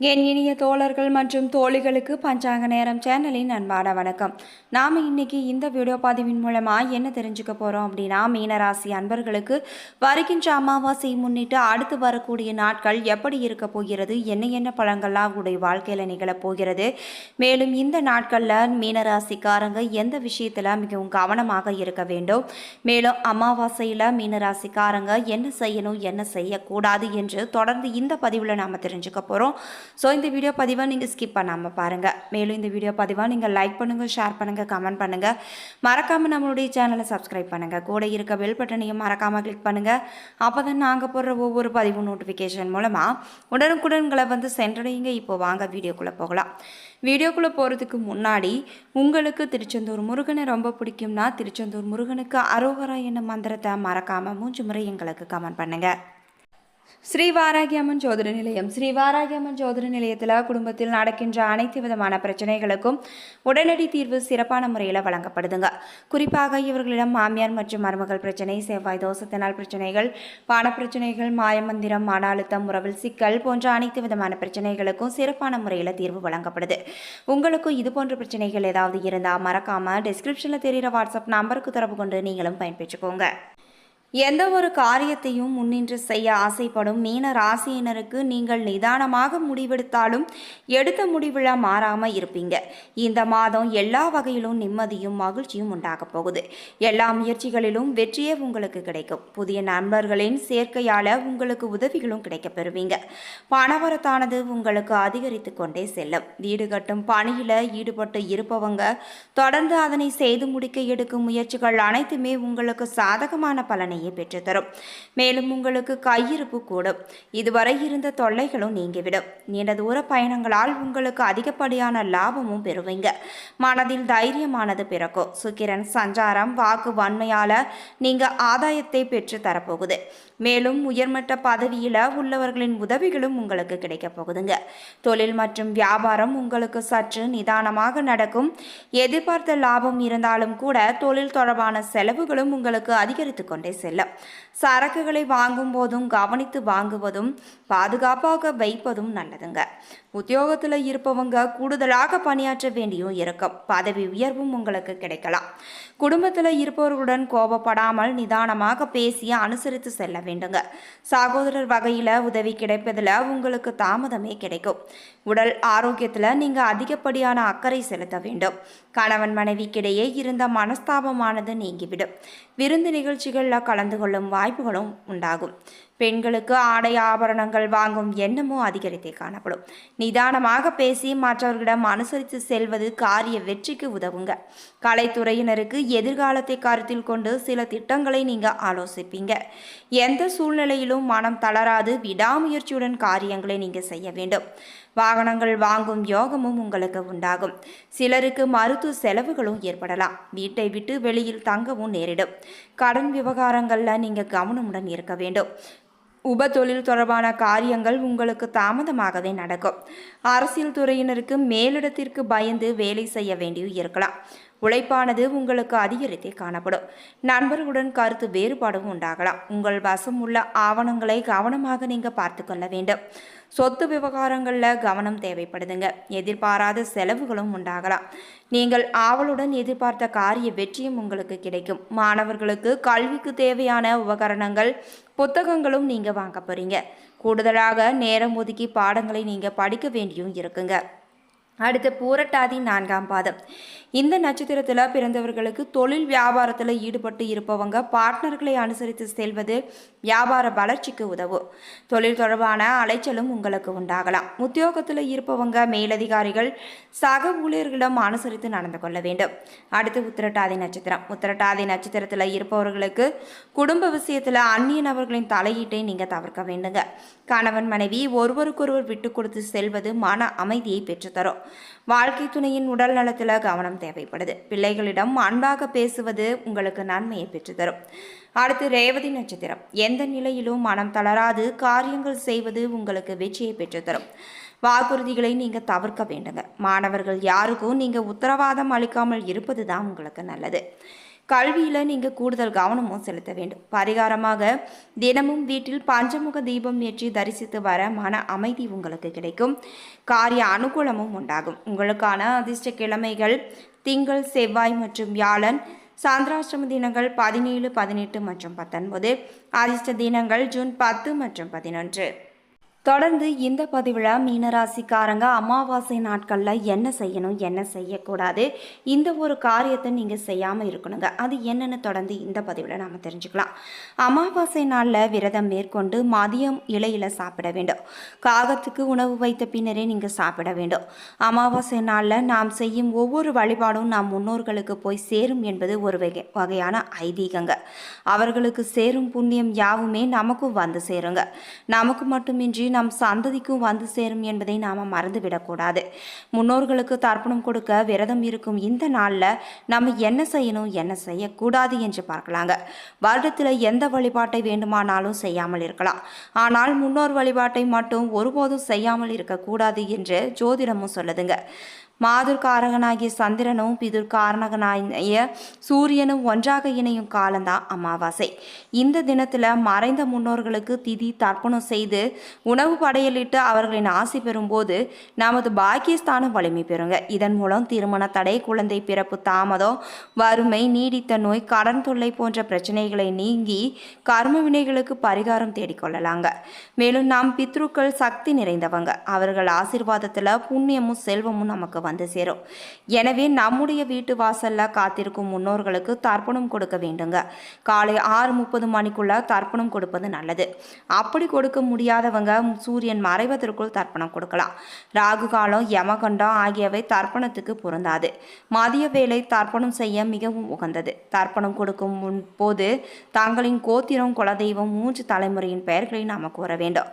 என் இனிய தோழர்கள் மற்றும் தோழிகளுக்கு பஞ்சாங்க நேரம் சேனலின் அன்பான வணக்கம். நாம் இன்னைக்கு இந்த வீடியோ பதிவின் மூலமாக என்ன தெரிஞ்சுக்க போகிறோம் அப்படின்னா மீனராசி அன்பர்களுக்கு வருகின்ற அமாவாசை முன்னிட்டு அடுத்து வரக்கூடிய நாட்கள் எப்படி இருக்க போகிறது என்ன என்ன பழங்கள்லாம் அவங்களுடைய வாழ்க்கையில் நிகழப் போகிறது மேலும் இந்த நாட்களில் மீனராசிக்காரங்க எந்த விஷயத்தில் மிகவும் கவனமாக இருக்க வேண்டும் மேலும் அமாவாசையில் மீனராசிக்காரங்க என்ன செய்யணும் என்ன செய்யக்கூடாது என்று தொடர்ந்து இந்த பதிவில் நாம் தெரிஞ்சுக்க போகிறோம் ஸோ இந்த வீடியோ பதிவாக நீங்கள் ஸ்கிப் பண்ணாமல் பாருங்கள் மேலும் இந்த வீடியோ பதிவாக நீங்கள் லைக் பண்ணுங்கள் ஷேர் பண்ணுங்கள் கமெண்ட் பண்ணுங்கள் மறக்காமல் நம்மளுடைய சேனலை சப்ஸ்கிரைப் பண்ணுங்கள் கூட இருக்க பெல் பட்டனையும் மறக்காமல் கிளிக் பண்ணுங்கள் அப்போ தான் நாங்கள் போடுற ஒவ்வொரு பதிவு நோட்டிஃபிகேஷன் மூலமாக உடனுக்குடன்களை வந்து சென்றடையுங்க. இப்போ வாங்க வீடியோக்குள்ளே போகலாம். வீடியோக்குள்ளே போகிறதுக்கு முன்னாடி உங்களுக்கு திருச்செந்தூர் முருகனை ரொம்ப பிடிக்கும்னா திருச்செந்தூர் முருகனுக்கு அரோகரா என்ன மந்திரத்தை மறக்காமல் மூன்று முறை எங்களுக்கு கமெண்ட் பண்ணுங்கள் ஸ்ரீ வாராகியம்மன் ஜோதிட நிலையம். ஸ்ரீ வாராகியம்மன் ஜோதிட நிலையத்தில் குடும்பத்தில் நடக்கின்ற அனைத்து விதமான பிரச்சனைகளுக்கும் உடனடி தீர்வு சிறப்பான முறையில் வழங்கப்படுதுங்க. குறிப்பாக இவர்களிடம் மாமியார் மற்றும் மருமகள் பிரச்சனை செவ்வாய் தோசத்தினால் பிரச்சனைகள் பானப்பிரச்சனைகள் பிரச்சனைகள் மாயமந்திரம் மன அழுத்தம் உறவில் சிக்கல் போன்ற அனைத்து விதமான பிரச்சனைகளுக்கும் சிறப்பான முறையில் தீர்வு வழங்கப்படுது. உங்களுக்கும் இது போன்ற பிரச்சனைகள் ஏதாவது இருந்தால் மறக்காமல் டிஸ்கிரிப்ஷனில் தெரிகிற வாட்ஸ்அப் நம்பருக்கு தொடர்பு கொண்டு நீங்களும் பயன்பெற்றுக்கோங்க. எந்த ஒரு காரியத்தையும் முன்னின்று செய்ய ஆசைப்படும் மீன ராசியினருக்கு நீங்கள் நிதானமாக முடிவெடுத்தாலும் எடுத்த முடிவில் மாறாமல் இருப்பீங்க. இந்த மாதம் எல்லா வகையிலும் நிம்மதியும் மகிழ்ச்சியும் உண்டாக போகுது. எல்லா முயற்சிகளிலும் வெற்றியே உங்களுக்கு கிடைக்கும். புதிய நண்பர்களின் சேர்க்கையால் உங்களுக்கு உதவிகளும் கிடைக்கப் பெறுவீங்க. பணவரத்தானது உங்களுக்கு அதிகரித்து கொண்டே செல்லும். வீடு கட்டும் பணியில் ஈடுபட்டு இருப்பவங்க தொடர்ந்து அதனை செய்து முடிக்க எடுக்கும் முயற்சிகள் அனைத்துமே உங்களுக்கு சாதகமான பலனை பலனையே பெற்றுத்தரும். மேலும் உங்களுக்கு கையிருப்பு கூடும். இதுவரை இருந்த தொல்லைகளும் நீங்கிவிடும். நீண்ட தூர பயணங்களால் உங்களுக்கு அதிகப்படியான லாபமும் பெறுவீங்க. மனதில் தைரியமானது பிறக்கும். சுக்கிரன் சஞ்சாரம் வாக்கு வன்மையால நீங்க ஆதாயத்தை பெற்று தரப்போகுது. மேலும் உயர்மட்ட பதவியில உள்ளவர்களின் உதவிகளும் உங்களுக்கு கிடைக்கப் போகுதுங்க. தொழில் மற்றும் வியாபாரம் உங்களுக்கு சற்று நிதானமாக நடக்கும். எதிர்பார்த்த லாபம் இருந்தாலும் கூட தொழில் தொடர்பான செலவுகளும் உங்களுக்கு அதிகரித்து கொண்டே செல்லும். செல்ல சரக்குகளை வாங்கும் போதும் கவனித்து வாங்குவதும் பாதுகாப்பாக வைப்பதும் நல்லதுங்க. உத்தியோகத்தில் இருப்பவங்க கூடுதலாக பணியாற்ற வேண்டியும் இருக்கும். பதவி உயர்வும் உங்களுக்கு கிடைக்கலாம். குடும்பத்தில் இருப்பவர்களுடன் கோபப்படாமல் நிதானமாக பேசி அனுசரித்து செல்ல வேண்டுங்க. சகோதரர் வகையில் உதவி கிடைப்பதில் உங்களுக்கு தாமதமே கிடைக்கும். உடல் ஆரோக்கியத்தில் நீங்கள் அதிகப்படியான அக்கறை செலுத்த வேண்டும். கணவன் மனைவிக்கிடையே இருந்த மனஸ்தாபமானது நீங்கிவிடும். விருந்து நிகழ்ச்சிகளில் கலந்து கொள்ளும் வாய்ப்புகளும் உண்டாகும். பெண்களுக்கு ஆடை ஆபரணங்கள் வாங்கும் எண்ணமும் அதிகரித்தே காணப்படும். நிதானமாக பேசி மற்றவர்களிடம் அனுசரித்து செல்வது காரிய வெற்றிக்கு உதவுங்க. கலைத்துறையினருக்கு எதிர்காலத்தை கருத்தில் கொண்டு சில திட்டங்களை நீங்கள் ஆலோசிப்பீங்க. எந்த சூழ்நிலையிலும் மனம் தளராது விடாமுயற்சியுடன் காரியங்களை நீங்கள் செய்ய வேண்டும். வாகனங்கள் வாங்கும் யோகமும் உங்களுக்கு உண்டாகும். சிலருக்கு மருத்துவ செலவுகளும் ஏற்படலாம். வீட்டை விட்டு வெளியில் தங்கவும் நேரிடும். கடன் விவகாரங்களில் நீங்கள் கவனமுடன் இருக்க வேண்டும். உப தொழில் தொடர்பான காரியங்கள் உங்களுக்கு தாமதமாகவே நடக்கும். அரசியல் துறையினருக்கு மேலிடத்திற்கு பயந்து வேலை செய்ய வேண்டியும் இருக்கலாம். உழைப்பானது உங்களுக்கு அதிகரித்தே காணப்படும். நண்பர்களுடன் கருத்து வேறுபாடும் உண்டாகலாம். உங்கள் வசம் உள்ள ஆவணங்களை கவனமாக நீங்கள் பார்த்து கொள்ள வேண்டும். சொத்து விவகாரங்களில் கவனம் தேவைப்படுதுங்க. எதிர்பாராத செலவுகளும் உண்டாகலாம். நீங்கள் ஆவலுடன் எதிர்பார்த்த காரிய வெற்றியும் உங்களுக்கு கிடைக்கும். மாணவர்களுக்கு கல்விக்கு தேவையான உபகரணங்கள் புத்தகங்களும் நீங்கள் வாங்க போகிறீங்க கூடுதலாக நேரம் ஒதுக்கி பாடங்களை நீங்கள் படிக்க வேண்டியும் இருக்குங்க. அடுத்து பூரட்டாதி நான்காம் பாதம். இந்த நட்சத்திரத்தில் பிறந்தவர்களுக்கு தொழில் வியாபாரத்தில் ஈடுபட்டு இருப்பவங்க பார்ட்னர்களை அனுசரித்து செல்வது வியாபார வளர்ச்சிக்கு உதவும். தொழில் தொடர்பான அலைச்சலும் உங்களுக்கு உண்டாகலாம். உத்தியோகத்தில் இருப்பவங்க மேலதிகாரிகள் சக ஊழியர்களிடம் அனுசரித்து நடந்து கொள்ள வேண்டும். அடுத்து உத்திரட்டாதி நட்சத்திரம். உத்திரட்டாதி நட்சத்திரத்தில் இருப்பவர்களுக்கு குடும்ப விஷயத்தில் அந்நிய நபர்களின் தலையீட்டை நீங்கள் தவிர்க்க வேண்டுங்க. கணவன் மனைவி ஒருவருக்கொருவர் விட்டு கொடுத்து செல்வது மன அமைதியை பெற்றுத்தரும். வாழ்க்கை துணையின் உடல் நலத்தில் கவனம் தேவைப்படுது. பிள்ளைகளிடம் அன்பாக பேசுவது உங்களுக்கு நன்மையை பெற்றுத்தரும். அடுத்து ரேவதி நட்சத்திரம். எந்த நிலையிலும் மனம் தளராது காரியங்கள் செய்வது உங்களுக்கு வெற்றியை பெற்றுத்தரும். வாக்குறுதிகளை நீங்கள் தவிர்க்க வேண்டுங்க. மாணவர்கள் யாருக்கும் நீங்கள் உத்தரவாதம் அளிக்காமல் இருப்பது தான் உங்களுக்கு நல்லது. கல்வியில் நீங்கள் கூடுதல் கவனமும் செலுத்த வேண்டும். பரிகாரமாக தினமும் வீட்டில் பஞ்சமுக தீபம் ஏற்றி தரிசித்து வர மன அமைதி உங்களுக்கு கிடைக்கும். காரிய அனுகூலமும் உண்டாகும். உங்களுக்கான அதிர்ஷ்ட கிழமைகள் திங்கள் செவ்வாய் மற்றும் வியாழன் சாந்திராஷ்டம தினங்கள் பதினேழு பதினெட்டு மற்றும் பத்தொன்பது அதிர்ஷ்ட தினங்கள் ஜூன் பத்து மற்றும் பதினொன்று. தொடர்ந்து இந்த பதிவில் மீனராசிக்காரங்க அமாவாசை நாட்களில் என்ன செய்யணும் என்ன செய்யக்கூடாது இந்த ஒரு காரியத்தை நீங்கள் செய்யாமல் இருக்கணுங்க. அது என்னென்னு தொடர்ந்து இந்த பதிவில் நாம் தெரிஞ்சுக்கலாம். அமாவாசை நாளில் விரதம் மேற்கொண்டு மதியம் இலையில் சாப்பிட வேண்டும். காகத்துக்கு உணவு வைத்த பின்னரே நீங்கள் சாப்பிட வேண்டும். அமாவாசை நாளில் நாம் செய்யும் ஒவ்வொரு வழிபாடும் நாம் முன்னோர்களுக்கு போய் சேரும் என்பது ஒரு வகை வகையான ஐதீகங்க. அவர்களுக்கு சேரும் புண்ணியம் யாவுமே நமக்கும் வந்து சேருங்க. நமக்கு மட்டுமின்றி நம் சந்ததிக்கும் வந்து சேரும் என்பதை நாம் மறந்துவிடக்கூடாது. முன்னோர்களுக்கு தர்ப்பணம் கொடுக்க விரதம் இருக்கும் இந்த நாளில் நம்ம என்ன செய்யணும் என்ன செய்யக்கூடாது என்று பார்க்கலாங்க. வருடத்தில் எந்த வழிபாட்டை வேண்டுமானாலும் செய்யாமல் இருக்கலாம். ஆனால் முன்னோர் வழிபாட்டை மட்டும் ஒருபோதும் செய்யாமல் இருக்கக்கூடாது என்று ஜோதிடமும் சொல்லுதுங்க. மாதுர்காரகனாகிய சந்திரனும் பிதுர்காரணகனாகிய சூரியனும் ஒன்றாக இணையும் காலந்தான் அமாவாசை. இந்த தினத்தில் மறைந்த முன்னோர்களுக்கு திதி தர்ப்பணம் செய்து உணவு படையலிட்டு அவர்களின் ஆசை பெறும்போது நமது பாக்கியஸ்தானம் வலிமை பெறுங்க. இதன் மூலம் திருமண தடை குழந்தை பிறப்பு தாமதம் வறுமை நீடித்த நோய் கடன் தொல்லை போன்ற பிரச்சனைகளை நீங்கி கர்ம வினைகளுக்கு பரிகாரம் தேடிக்கொள்ளலாங்க மேலும் நாம் பித்ருக்கள் சக்தி நிறைந்தவங்க. அவர்கள் ஆசிர்வாதத்தில் புண்ணியமும் செல்வமும் நமக்கு வந்து சேரும். எனவே நம்முடைய வீட்டு வாசல்ல காத்திருக்கும் முன்னோர்களுக்கு தர்ப்பணம் கொடுக்க வேண்டுங்க. காலை ஆறு முப்பது மணிக்குள்ள தர்ப்பணம் கொடுப்பது நல்லது. அப்படி கொடுக்க முடியாதவங்க சூரியன் மறைவதற்குள் தர்ப்பணம் கொடுக்கலாம். ராகு காலம் யமகண்டம் ஆகியவை தர்ப்பணத்துக்கு பொருந்தாது. மதிய வேலை தர்ப்பணம் செய்ய மிகவும் உகந்தது. தர்ப்பணம் கொடுக்கும் முன் போது தங்களின் கோத்திரம் குலதெய்வம் மூன்று தலைமுறையின் பெயர்களை நாம் கூற வேண்டும்.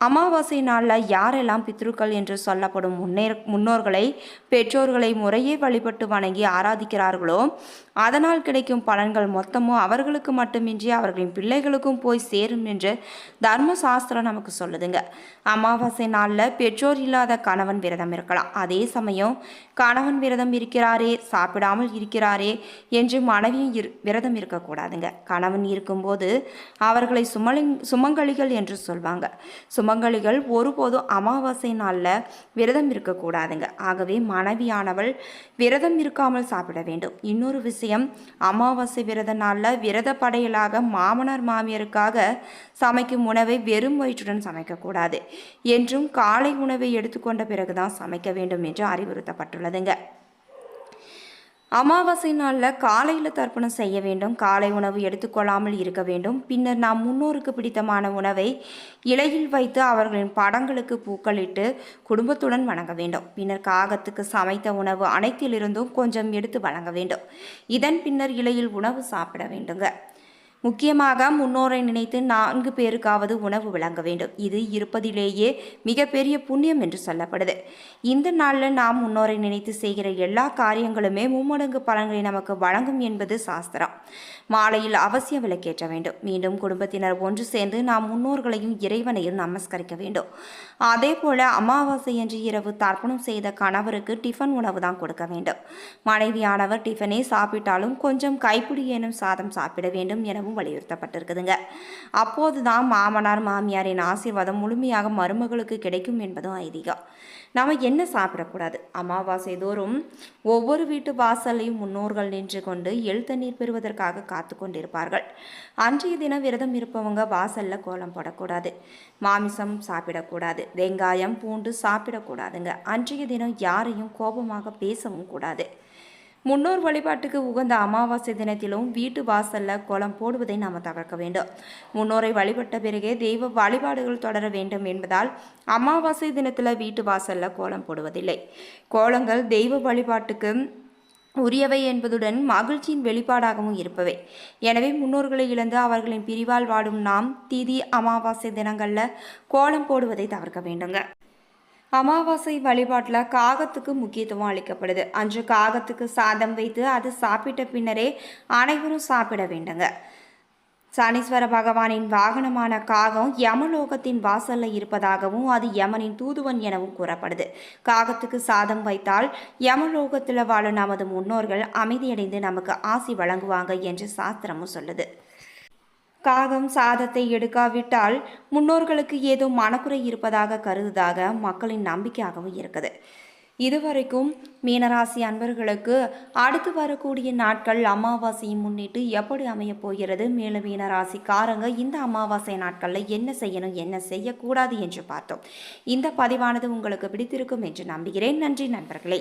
அமாவாசை நாளில் யாரெல்லாம் பித்ருக்கள் என்று சொல்லப்படும் முன்னேற முன்னோர்களை பெற்றோர்களை முறையே வழிபட்டு வணங்கி ஆராதிக்கிறார்களோ அதனால் கிடைக்கும் பலன்கள் மொத்தமும் அவர்களுக்கு மட்டுமின்றி அவர்களின் பிள்ளைகளுக்கும் போய் சேரும் என்று தர்மசாஸ்திரம் நமக்கு சொல்லுதுங்க. அமாவாசை நாளில் பெற்றோர் இல்லாத கணவன் விரதம் இருக்கலாம். அதே சமயம் கணவன் விரதம் இருக்கிறாரே சாப்பிடாமல் இருக்கிறாரே என்று மனைவியும் இரு விரதம் இருக்கக்கூடாதுங்க. கணவன் இருக்கும்போது அவர்களை சுமலி சுமங்கலிகள் என்று சொல்வாங்க. சுமங்கலிகள் ஒருபோதும் அமாவாசை நாளில் விரதம் இருக்கக்கூடாதுங்க. ஆகவே மனைவியானவள் விரதம் இருக்காமல் சாப்பிட வேண்டும். இன்னொரு விஷயம் அமாவாசை விரத நாளில் விரத படையலாக மாமனார் மாமியருக்காக சமைக்கும் உணவை வெறும் வயிற்றுடன் சமைக்கக்கூடாது என்றும் காலை உணவை எடுத்துக்கொண்ட பிறகுதான் சமைக்க வேண்டும் என்று அறிவுறுத்தப்பட்டுள்ளதுங்க. அமாவாசை நாளில் காலையில் தர்ப்பணம் செய்ய வேண்டும். காலை உணவு எடுத்துக்கொள்ளாமல் இருக்க வேண்டும். பின்னர் நாம் முன்னோருக்கு பிடித்தமான உணவை இலையில் வைத்து அவர்களின் படங்களுக்கு பூக்களிட்டு குடும்பத்துடன் வணங்க வேண்டும். பின்னர் காகத்துக்கு சமைத்த உணவு அனைத்திலிருந்தும் கொஞ்சம் எடுத்து வழங்க வேண்டும். இதன் பின்னர் இலையில் உணவு சாப்பிட வேண்டுங்க. முக்கியமாக முன்னோரை நினைத்து நான்கு பேருக்காவது உணவு வழங்க வேண்டும். இது இருப்பதிலேயே மிகப்பெரிய புண்ணியம் என்று சொல்லப்படுது. இந்த நாளில் நாம் முன்னோரை நினைத்து செய்கிற எல்லா காரியங்களுமே மும்மடங்கு பலன்களை நமக்கு வழங்கும் என்பது சாஸ்திரம். மாலையில் அவசியம் விளக்கேற்ற வேண்டும். மீண்டும் குடும்பத்தினர் ஒன்று சேர்ந்து நாம் முன்னோர்களையும் இறைவனையும் நமஸ்கரிக்க வேண்டும். அதே போல அமாவாசை என்று இரவு தர்ப்பணம் செய்த கணவருக்கு டிஃபன் உணவு தான் கொடுக்க வேண்டும். மனைவியானவர் டிஃபனே சாப்பிட்டாலும் கொஞ்சம் கைப்பிடி ஏனும் சாதம் சாப்பிட வேண்டும் எனவும் வலியுறுத்தப்பட்டிருக்குதுங்க. அப்போது தான் மாமனார் மாமியாரின் ஆசீர்வாதம் முழுமையாக மருமகளுக்கு கிடைக்கும் என்பதும் ஐதீகம். நாம் என்ன சாப்பிடக்கூடாது? அமாவாசை தோறும் ஒவ்வொரு வீட்டு வாசலையும் முன்னோர்கள் நின்று கொண்டு எள் தண்ணீர் பெறுவதற்காக காத்து கொண்டிருப்பார்கள். அன்றைய தினம் விரதம் இருப்பவங்க வாசலில் கோலம் போடக்கூடாது. மாமிசம் சாப்பிடக்கூடாது. வெங்காயம் பூண்டு சாப்பிடக்கூடாதுங்க. அன்றைய தினம் யாரையும் கோபமாக பேசவும் கூடாது. முன்னோர் வழிபாட்டுக்கு உகந்த அமாவாசை தினத்திலும் வீட்டு வாசல்ல கோலம் போடுவதை நாம் தவிர்க்க வேண்டும். முன்னோரை வழிபட்ட பிறகே தெய்வ வழிபாடுகள் தொடர வேண்டும் என்பதால் அமாவாசை தினத்தில் வீட்டு வாசல்ல கோலம் போடுவதில்லை. கோலங்கள் தெய்வ வழிபாட்டுக்கு உரியவை என்பதுடன் மகிழ்ச்சியின் வெளிப்பாடாகவும் இருப்பவை. எனவே முன்னோர்களை இழந்து அவர்களின் பிரிவால் வாடும் நாம் திதி அமாவாசை தினங்களில் கோலம் போடுவதை தவிர்க்க வேண்டுங்க. அமாவாசை வழிபாட்டில் காகத்துக்கு முக்கியத்துவம் அளிக்கப்படுது. அன்று காகத்துக்கு சாதம் வைத்து அது சாப்பிட்ட பின்னரே அனைவரும் சாப்பிட வேண்டுங்க. சனீஸ்வர பகவானின் வாகனமான காகம் யமலோகத்தின் வாசல்ல இருப்பதாகவும் அது யமனின் தூதுவன் எனவும் கூறப்படுது. காகத்துக்கு சாதம் வைத்தால் யமலோகத்தில் வாழும் நமது முன்னோர்கள் அமைதியடைந்து நமக்கு ஆசி வழங்குவாங்க என்று சாஸ்திரமும் சொல்லுது. காகம் சாதத்தை எடுக்காவிட்டால் முன்னோர்களுக்கு ஏதோ மனக்குறை இருப்பதாக கருதுதாக மக்களின் நம்பிக்கையாகவும் இருக்குது. இதுவரைக்கும் மீனராசி அன்பர்களுக்கு அடுத்து வரக்கூடிய நாட்கள் அமாவாசையை முன்னிட்டு எப்படி அமையப் போகிறது? மேலும் மீனராசிக்காரங்க இந்த அமாவாசை நாட்களில் என்ன செய்யணும் என்ன செய்யக்கூடாது என்று பார்த்தோம். இந்த பதிவானது உங்களுக்கு பிடித்திருக்கும் என்று நம்புகிறேன். நன்றி நண்பர்களே.